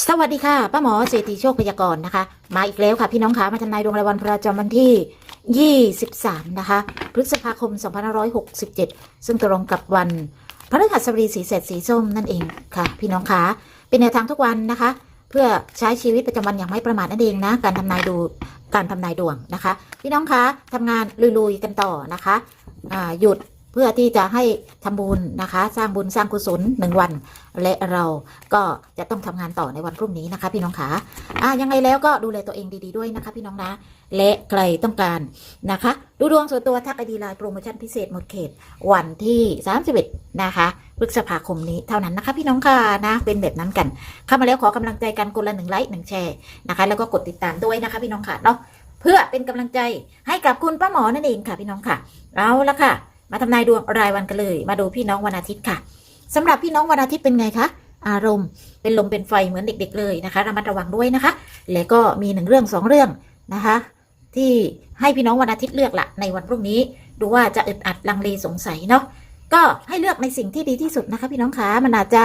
สวัสดีค่ะป้าหมอเศรษฐีโชคพยากรณ์นะคะ มาอีกแล้วค่ะพี่น้องคะมาทำนายดวงรายวันประจำวันที่ 23 นะคะ พฤษภาคม 2567 ซึ่งตรงกับวันพฤหัสบดีสีเสดสีส้มนั่นเองค่ะ พี่น้องคะเป็นแนวทางทุกวันนะคะ เพื่อใช้ชีวิตประจำวันอย่างไม่ประมาทนั่นเองนะ การทำนายดูการทำนายดวงนะคะ พี่น้องคะทำงานลุยๆกันต่อนะคะหยุด เพื่อที่จะให้ทำบุญนะคะ สร้างบุญสร้างกุศลหนึ่งวัน และเราก็จะต้องทำงานต่อในวันพรุ่งนี้นะคะ พี่น้องขาอะยังไงแล้วก็ดูแลตัวเองดี ๆด้วยนะคะ พี่น้องนะ และใครต้องการนะคะ ดูดวงส่วนตัวทักไอดีไลน์โปรโมชั่นพิเศษหมดเขตวันที่31นะคะพฤษภาคมนี้เท่านั้นนะคะ พี่น้องค่ะนะเป็นแบบนั้นกัน เข้ามาแล้วขอกำลังใจกันคนละหนึ่งไลค์หนึ่งแชร์นะคะ แล้วก็กดติดตามด้วยนะคะ พี่น้องค่ะเนาะเพื่อเป็นกำลังใจให้กับคุณป้าหมอนั่นเองค่ะ พี่น้องค่ะ เอาละค่ะ มาทำนายดวงรายวันกันเลย มาดูพี่น้องวันอาทิตย์ค่ะสำหรับพี่น้องวันอาทิตย์เป็นไงคะอารมณ์เป็นลมเป็นไฟเหมือนเด็ก ๆ เลยนะคะระมัดระวังด้วยนะคะ และก็มีหนึ่งเรื่องสองเรื่องนะคะ ที่ให้พี่น้องวันอาทิตย์เลือกละในวันพรุ่งนี้ ดูว่าจะอึดอัดลังเลสงสัยเนาะก็ให้เลือกในสิ่งที่ดีที่สุดนะคะ พี่น้องคะมันอาจจะ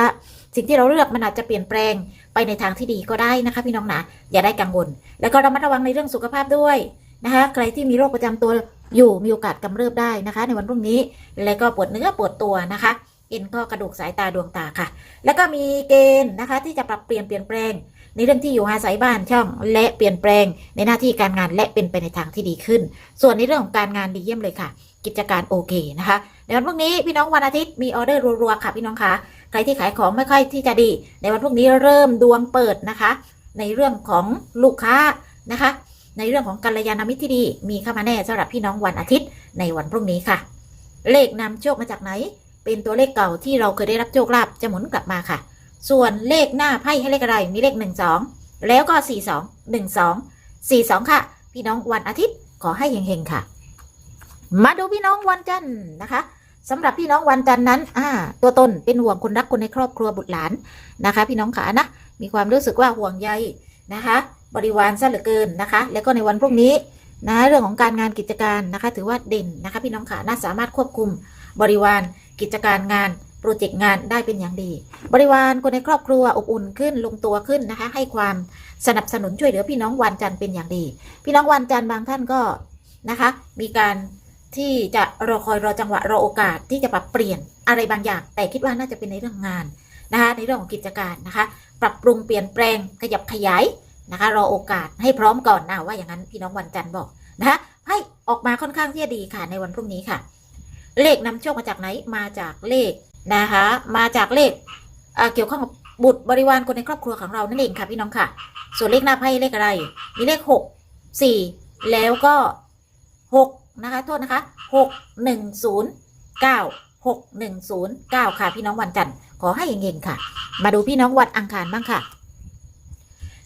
สิ่งที่เราเลือกมันอาจจะเปลี่ยนแปลงไปในทางที่ดีก็ได้นะคะ พี่น้องนะอย่าได้กังวล แล้วก็ระมัดระวังในเรื่องสุขภาพด้วยนะคะ ใครที่มีโรคประจำตัว อยู่มีโอกาสกำเริบได้นะคะ ในวันพรุ่งนี้แล้วก็ปวดเนื้อปวดตัวนะคะเอ็นข้อกระดูกสายตาดวงตาค่ะ แล้วก็มีเกณฑ์นะคะ ที่จะปรับเปลี่ยนเปลี่ยนแปลง ในเรื่องที่อยู่อาศัยบ้านช่องและเปลี่ยนแปลงในหน้าที่การงานและเป็นไปในทางที่ดีขึ้น ส่วนในเรื่องของการงานดีเยี่ยมเลยค่ะ กิจการโอเคนะคะในวันพรุ่งนี้พี่น้องวันอาทิตย์มีออเดอร์รัวๆค่ะพี่น้องคะใครที่ขายของไม่ค่อยที่จะดี ในวันพรุ่งนี้เริ่มดวงเปิดนะคะ ในเรื่องของลูกค้านะคะ ในเรื่องของกัลยาณมิตรที่ดี มีเข้ามาแน่สำหรับพี่น้องวันอาทิตย์ในวันพรุ่งนี้ค่ะ เลขนำโชคมาจากไหน เป็นตัวเลขเก่าที่เราเคยได้รับโชคลาภจะหมุนกลับมาค่ะ ส่วนเลขหน้าไพ่ให้เลขอะไรมีเลขหนึ่งสองแล้วก็สี่สองหนึ่งสองสี่สองค่ะ พี่น้องวันอาทิตย์ขอให้เฮงๆค่ะ มาดูพี่น้องวันจันทร์นะคะสำหรับพี่น้องวันจันทร์นั้น อ่า ตัวตนเป็นห่วงคนรักคนในครอบครัวบุตรหลานนะคะ พี่น้องขานะ มีความรู้สึกว่าห่วงใยนะคะ บริวารซะเหลือเกินนะคะ แล้วก็ในวันพรุ่งนี้นะเรื่องของการงานกิจการนะคะ ถือว่าเด่นนะคะ พี่น้องขาน่าสามารถควบคุมบริวารกิจการงานโปรเจกต์งานได้เป็นอย่างดี บริวารคนในครอบครัวอบอุ่นขึ้นลงตัวขึ้นนะคะ ให้ความสนับสนุนช่วยเหลือพี่น้องวันจันทร์เป็นอย่างดี พี่น้องวันจันทร์บางท่านก็นะคะ มีการที่จะรอคอยรอจังหวะรอโอกาสที่จะปรับเปลี่ยนอะไรบางอย่าง แต่คิดว่าน่าจะเป็นในเรื่องงานนะคะ ในเรื่องของกิจการนะคะ ปรับปรุงเปลี่ยนแปลงขยับขยาย นะคะ รอโอกาสให้พร้อมก่อนนะว่าอย่างนั้นพี่น้องวันจันทร์บอกนะคะให้ออกมาค่อนข้างที่จะดีค่ะในวันพรุ่งนี้ค่ะ เลขนำโชคมาจากไหนมาจากเลขนะคะ มาจากเลขเอ่อเกี่ยวข้องกับบุตรบริวารคนในครอบครัวของเรานั่นเองค่ะพี่น้องค่ะ ส่วนเลขหน้าไพ่เลขอะไร มีเลขหกสี่แล้วก็หกนะคะโทษนะคะหกหนึ่งศูนย์เก้าหกหนึ่งศูนย์เก้าค่ะพี่น้องวันจันทร์ขอให้เฮงๆค่ะ มาดูพี่น้องวันอังคารบ้างค่ะ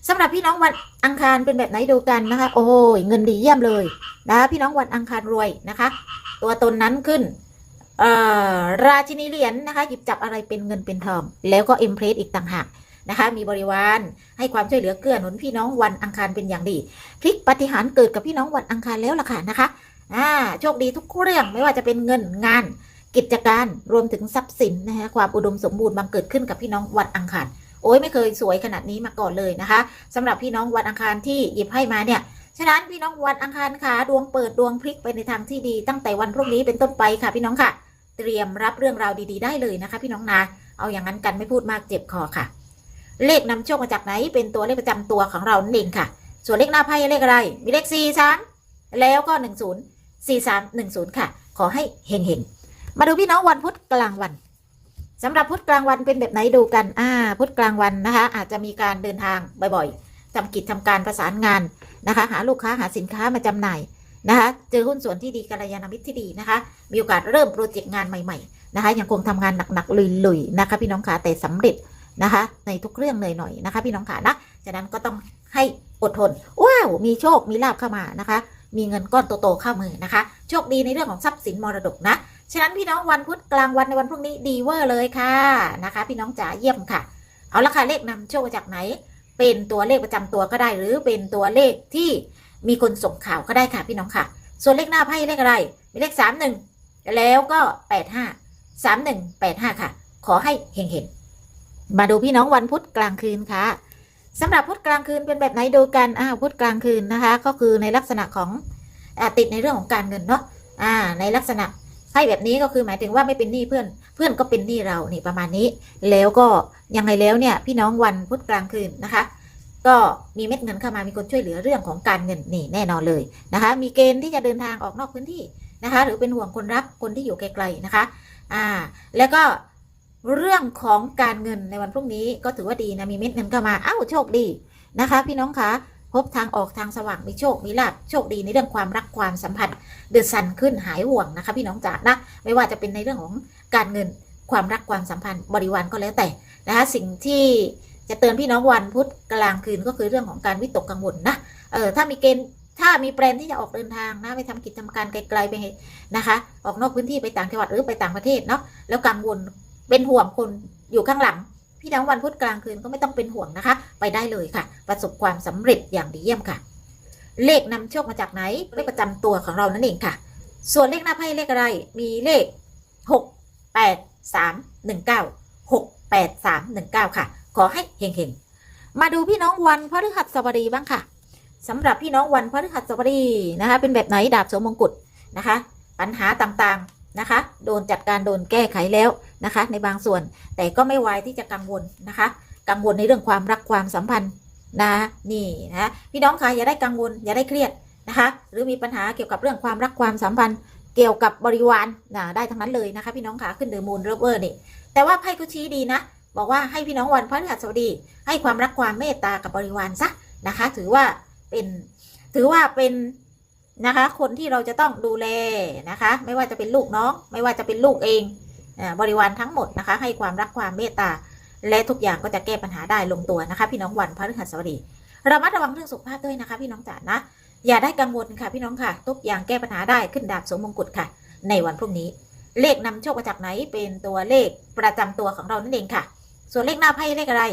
สำหรับพี่น้องวันอังคารเป็นแบบไหนดูกันนะคะ โอ้ยเงินดีเยี่ยมเลยนะคะพี่น้องวันอังคารรวยนะคะ ตัวตนนั้นขึ้นราชินีเหรียญนะคะ หยิบจับอะไรเป็นเงินเป็นทองแล้วก็เอ็มเพรสอีกต่างหากนะคะ มีบริวารให้ความช่วยเหลือเกื้อหนุนพี่น้องวันอังคารเป็นอย่างดีพลิกปฏิหารเกิดกับพี่น้องวันอังคารแล้วล่ะค่ะนะคะอ่าโชคดีทุกเรื่องไม่ว่าจะเป็นเงินงาน กิจการรวมถึงทรัพย์สินนะคะความอุดมสมบูรณ์บังเกิดขึ้นกับพี่น้องวันอังคาร โอ้ยไม่เคยสวยขนาดนี้มาก่อนเลยนะคะสำหรับพี่น้องวันอังคารที่หยิบให้มาเนี่ยฉะนั้นพี่น้องวันอังคารค่ะดวงเปิดดวงพลิกไปในทางที่ดีตั้งแต่วันพรุ่งนี้เป็นต้นไปค่ะ พี่น้องค่ะ เตรียมรับเรื่องราวดีๆ ได้เลยนะคะ พี่น้องนะเอาอย่างนั้นกันไม่พูดมากเจ็บคอค่ะ เลขนำโชคมาจากไหนเป็นตัวเลขประจำตัวของเรานั่นเองค่ะ ส่วนเลขหน้าไพ่เลขอะไร มีเลขสี่สามแล้วก็หนึ่งศูนย์สี่สามหนึ่งศูนย์ค่ะ ขอให้เฮงๆมาดูพี่น้องวันพุธกลางวัน สำหรับพุธกลางวันเป็นแบบไหนดูกันอ่าพุธกลางวันนะคะ อาจจะมีการเดินทางบ่อยๆทำกิจทำการประสานงานนะคะ หาลูกค้าหาสินค้ามาจำหน่ายนะคะ เจอหุ้นส่วนที่ดีกัลยาณมิตรที่ดีนะคะ มีโอกาสเริ่มโปรเจกต์งานใหม่ๆนะคะ ยังคงทำงานหนักๆลุยๆนะคะ พี่น้องขาแต่สำเร็จนะคะ ในทุกเรื่องเลยหน่อยนะคะ พี่น้องขานะฉะนั้นก็ต้องให้อดทนว้าวมีโชคมีลาบเข้ามานะคะ มีเงินก้อนโตๆเข้ามือนะคะ โชคดีในเรื่องของทรัพย์สินมรดกนะ ฉะนั้นพี่น้องวันพุธกลางวันในวันพรุ่งนี้ดีเวอร์เลยค่ะนะคะ พี่น้องจ๋าเยี่ยมค่ะ เอาละค่ะเลขนำโชคจากไหน เป็นตัวเลขประจำตัวก็ได้ หรือเป็นตัวเลขที่มีคนส่งข่าวก็ได้ค่ะพี่น้องค่ะ ส่วนเลขหน้าไพ่เลขอะไร มีเลขสามหนึ่งแล้วก็แปดห้าสามหนึ่งแปดห้าค่ะ ขอให้เฮงๆมาดูพี่น้องวันพุธกลางคืนค่ะสำหรับพุธกลางคืนเป็นแบบไหนดูกันอ่าพุธกลางคืนนะคะ ก็คือในลักษณะของอติดในเรื่องของการเงินเนาะอ่า ในลักษณะ ไพ่แบบนี้ก็คือหมายถึงว่าไม่เป็นหนี้เพื่อน เพื่อนก็เป็นหนี้เรานี่ประมาณนี้ แล้วก็ยังไงแล้วเนี่ยพี่น้องวันพุธกลางคืนนะคะ ก็มีเม็ดเงินเข้ามามีคนช่วยเหลือเรื่องของการเงินนี่แน่นอนเลยนะคะ มีเกณฑ์ที่จะเดินทางออกนอกพื้นที่นะคะ หรือเป็นห่วงคนรักคนที่อยู่ไกลๆนะคะอ่าแล้วก็เรื่องของการเงินในวันพรุ่งนี้ก็ถือว่าดีนะมีเม็ดเงินเข้ามาอ้าวโชคดีนะคะ พี่น้องคะ พบทางออกทางสว่างมีโชค มีลาภโชคดีในเรื่องความรักความสัมพันธ์ เดือดสันขึ้นหายห่วงนะคะ พี่น้องจ๋านะไม่ว่าจะเป็นในเรื่องของการเงินความรักความสัมพันธ์บริวารก็แล้วแต่นะคะสิ่งที่จะเตือนพี่น้องวันพุธกลางคืนก็คือเรื่องของการวิตกกังวลนะเออถ้ามีเกณฑ์ถ้ามีแปลนที่จะออกเดินทางนะไปทำกิจการไกลๆไปนะคะ ออกนอกพื้นที่ไปต่างจังหวัดหรือไปต่างประเทศเนาะแล้วกังวลเป็นห่วงคนอยู่ข้างหลัง พี่น้องวันพุธกลางคืนก็ไม่ต้องเป็นห่วงนะคะ ไปได้เลยค่ะ ประสบความสำเร็จอย่างดีเยี่ยมค่ะ เลขนำโชคมาจากไหนเลขประจำตัวของเรานั่นเองค่ะ ส่วนเลขหน้าไพ่เลขอะไร มีเลขหกแปดสามหนึ่งเก้าหกแปดสามหนึ่งเก้าค่ะ ขอให้เฮงๆ มาดูพี่น้องวันพฤหัสบดีบ้างค่ะสำหรับพี่น้องวันพฤหัสบดีนะคะ เป็นแบบไหนดาบสวมมงกุฎนะคะ ปัญหาต่างๆ นะคะ โดนจัดการโดนแก้ไขแล้วนะคะ ในบางส่วน แต่ก็ไม่ไวายที่จะกังวลนะคะ กังวลในเรื่องความรักความสัมพันธ์นะนี่นะพี่น้องคะอย่าได้กังวลอย่าได้เครียดนะคะ หรือมีปัญหาเกี่ยวกับเรื่องความรักความสัมพันธ์ เกี่ยวกับบริวารนะได้ทั้งนั้นเลยนะคะ พี่น้องคะขึ้นเดอะมูนเรเวอร์นี่แต่ว่าไพ่ก็ชี้ดีนะ บอกว่าให้พี่น้องวันพฤหัสบดี ให้ความรักความเมตตากับบริวารซะนะคะ ถือว่าเป็นถือว่าเป็น นะคะ คนที่เราจะต้องดูแลนะคะ ไม่ว่าจะเป็นลูกน้อง ไม่ว่าจะเป็นลูกเองบริวารทั้งหมดนะคะ ให้ความรักความเมตตา และทุกอย่างก็จะแก้ปัญหาได้ลงตัวนะคะ พี่น้องวันพฤหัสบดีระมัดระวังเรื่องสุขภาพด้วยนะคะ พี่น้องจ๋านะ อย่าได้กังวลค่ะพี่น้องค่ะ ทุกอย่างแก้ปัญหาได้ขึ้นดาบสมมงกุฎค่ะ ในวันพรุ่งนี้ เลขนำโชคมาจากไหนเป็นตัวเลขประจำตัวของเรานั่นเองค่ะ ส่วนเลขหน้าไพ่เลขอะไร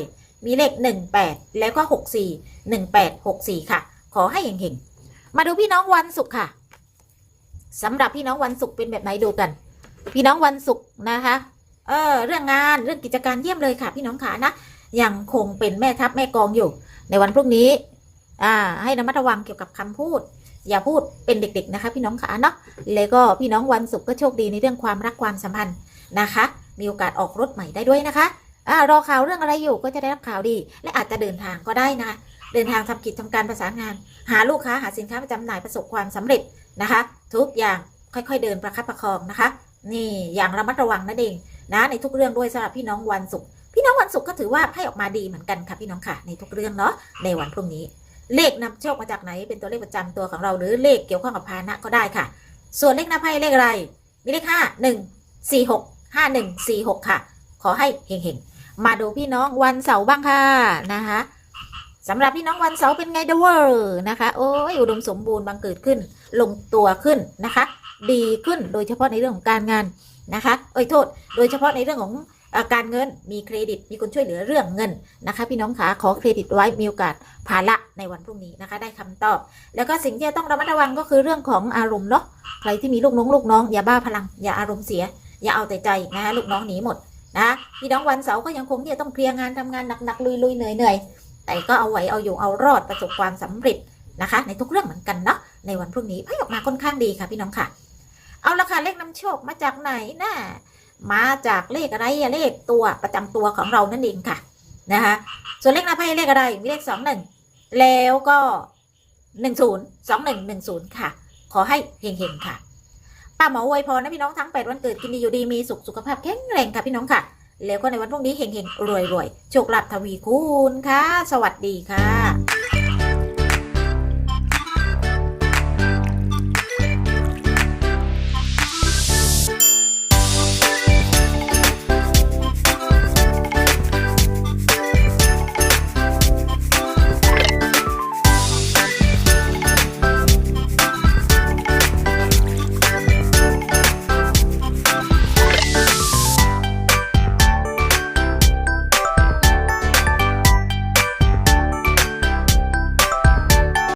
มีเลข 18 แล้วก็ 64 18 64 ค่ะ ขอให้เฮงๆ มาดูพี่น้องวันศุกร์ค่ะสำหรับพี่น้องวันศุกร์เป็นแบบไหนดูกัน พี่น้องวันศุกร์นะคะเออเรื่องงานเรื่องกิจการเยี่ยมเลยค่ะ พี่น้องขานะยังคงเป็นแม่ทัพแม่กองอยู่ ในวันพรุ่งนี้ อ่า ให้ระมัดระวังเกี่ยวกับคำพูด อย่าพูดเป็นเด็ก ๆนะคะ พี่น้องขาเนาะแล้วก็พี่น้องวันศุกร์ก็โชคดีในเรื่องความรักความสัมพันธ์นะคะ มีโอกาสออกรถใหม่ได้ด้วยนะคะอ่ารอข่าวเรื่องอะไรอยู่ก็จะได้รับข่าวดี และอาจจะเดินทางก็ได้นะคะ เดินทางทำกิจทำการประสานงาน หาลูกค้าหาสินค้ามาจำหน่ายประสบความสำเร็จนะคะ ทุกอย่างค่อยๆเดินประคับประคองนะคะ นี่อย่างระมัดระวังนั่นเองนะในทุกเรื่องด้วยสำหรับพี่น้องวันศุกร์พี่น้องวันศุกร์ก็ถือว่าให้ออกมาดีเหมือนกันค่ะพี่น้องค่ะ ในทุกเรื่องเนาะในวันพรุ่งนี้ เลขนำโชคมาจากไหนเป็นตัวเลขประจำตัวของเราหรือเลขเกี่ยวข้องกับพานะก็ได้ค่ะ ส่วนเลขหน้าไพ่เลขอะไรมีเลขห้าหนึ่งสี่หกห้าหนึ่งสี่หกค่ะ ขอให้เฮงๆมาดูพี่น้องวันเสาร์บ้างค่ะนะคะ สำหรับพี่น้องวันเสาร์เป็นไงเดอะเวอร์นะคะ โอ้ยอุดมสมบูรณ์บังเกิดขึ้น ลงตัวขึ้นนะคะ ดีขึ้นโดยเฉพาะในเรื่องของการงานนะคะเอ้ยโทษ โดยเฉพาะในเรื่องของการเงินมีเครดิตมีคนช่วยเหลือเรื่องเงินนะคะ พี่น้องขาขอเครดิตไว้มีโอกาสภาระในวันพรุ่งนี้นะคะ ได้คำตอบ แล้วก็สิ่งที่จะต้องระมัดระวังก็คือเรื่องของอารมณ์เนาะใครที่มีลูกน้องลูกน้องอย่าบ้าพลังอย่าอารมณ์เสีย อย่าเอาแต่ใจนะคะลูกน้องหนีหมดนะพี่น้องวันเสาร์ก็ยังคงที่จะต้องเคลียร์งานทำงานหนักๆลุยๆเหนื่อยๆ แต่ก็เอาไว้เอาอยู่เอารอดประสบความสำเร็จนะคะ ในทุกเรื่องเหมือนกันเนาะในวันพรุ่งนี้ไพ่ออกมาค่อนข้างดีค่ะพี่น้องค่ะ เอาละค่ะเลขนำโชคมาจากไหนนะมาจากเลขอะไรอะเลขตัวประจำตัวของเรานั่นเองค่ะนะคะส่วนเลขหน้าไพ่เลขอะไรมีเลขสองหนึ่งแล้วก็หนึ่งศูนย์สองหนึ่งหนึ่งศูนย์ค่ะ ขอให้เฮงๆค่ะป้าหมออวยพรนะพี่น้องทั้งแปดวันเกิดกินดีอยู่ดีมีสุขสุขภาพแข็งแรงค่ะพี่น้องค่ะ แล้วก็ในวันพรุ่งนี้เฮงๆรวยๆโชคลาภทวีคูณค่ะ สวัสดีค่ะ